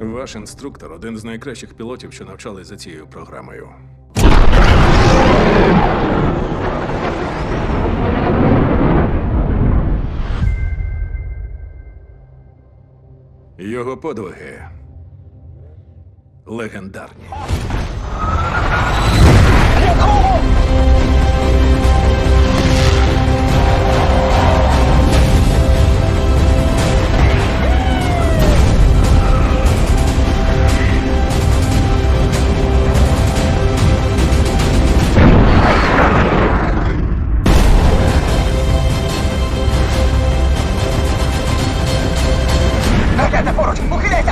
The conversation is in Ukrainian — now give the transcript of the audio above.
Ваш інструктор один з найкращих пілотів, що навчались за цією програмою. Його подвиги легендарні. Até por O que é